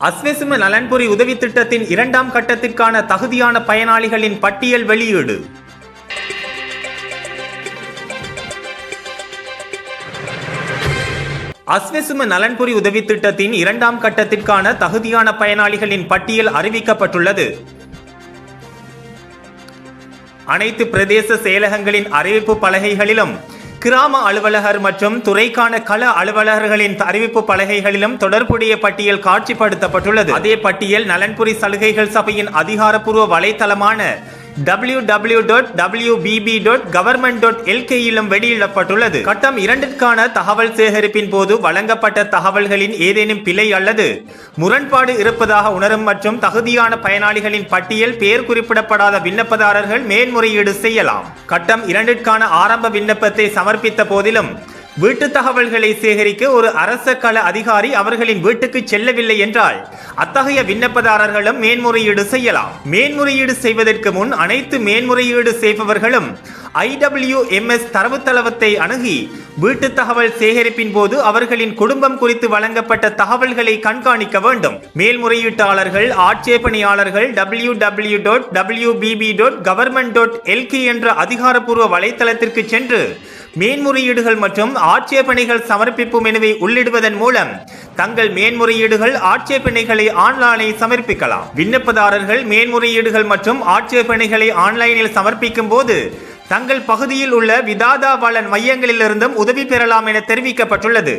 அஸ்வெசும நலன்புரி உதவி திட்டத்தின் இரண்டாம் கட்டத்திற்கான தகுதியான பயனாளிகளின் பட்டியல் வெளியீடு. அஸ்வெசும நலன்புரி உதவி திட்டத்தின் இரண்டாம் கட்டத்திற்கான தகுதியான பயனாளிகளின் பட்டியல் அறிவிக்கப்பட்டுள்ளது. அனைத்து பிரதேச செயலகங்களின் அறிவிப்பு பலகைகளிலும் கிராம அலுவலகர் மற்றும் துறைக்கான கள அலுவலர்களின் அறிவிப்பு பலகைகளிலும் தொடர்புடைய பட்டியல் காட்சிப்படுத்தப்பட்டுள்ளது. அதே பட்டியல் நலன்புரி சலுகைகள் சபையின் அதிகாரப்பூர்வ வலைத்தளமான W W dot WBB dot government dot எல்கேயிலும் வெளியிடப்பட்டுள்ளது. கட்டம் இரண்டிற்கான தகவல் சேகரிப்பின் போது வழங்கப்பட்ட தகவல்களின் ஏதேனும் பிழை அல்லது முரண்பாடு இருப்பதாக உணரும் மற்றும் தகுதியான பயனாளிகளின் பட்டியல் பெயர் குறிப்பிடப்படாத விண்ணப்பதாரர்கள் மேன்முறையீடு செய்யலாம். கட்டம் இரண்டிற்கான ஆரம்ப விண்ணப்பத்தை சமர்ப்பித்த போதிலும் வீட்டு தகவல்களை சேகரிக்க ஒரு அரச கள அதிகாரி அவர்களின் வீட்டுக்கு செல்லவில்லை என்றால் அத்தகைய விண்ணப்பதாரர்களும் மேன்முறையீடு செய்யலாம். மேன்முறையீடு செய்வதற்கு முன் அனைத்து மேன்முறையீடு செய்பவர்களும் ஐடபிள்யூஎம்எஸ் தரவுத்தளத்தை அணுகி வீட்டு தகவல் சேகரிப்பின் போது அவர்களின் குடும்பம் குறித்து வழங்கப்பட்ட தகவல்களை கண்காணிக்க வேண்டும். மேல்முறையீட்டாளர்கள் ஆட்சேபணியாளர்கள் W W dot WBB dot government dot LK என்ற அதிகாரப்பூர்வ வலைத்தளத்திற்கு சென்று மேன்முறையீடுகள் மற்றும் ஆட்சேபனைகள் சமர்ப்பிப்பு மெனுவை உள்ளிடுவதன் மூலம் தங்கள் மேன்முறையீடுகள் ஆட்சேபனைகளை ஆன்லைனில் சமர்ப்பிக்கலாம். விண்ணப்பதாரர்கள் மேன்முறையீடுகள் மற்றும் ஆட்சேபனைகளை ஆன்லைனில் சமர்ப்பிக்கும் போது தங்கள் பகுதியில் உள்ள விதாதா வளன் மையங்களிலிருந்தும் உதவி பெறலாம் என தெரிவிக்கப்பட்டுள்ளது.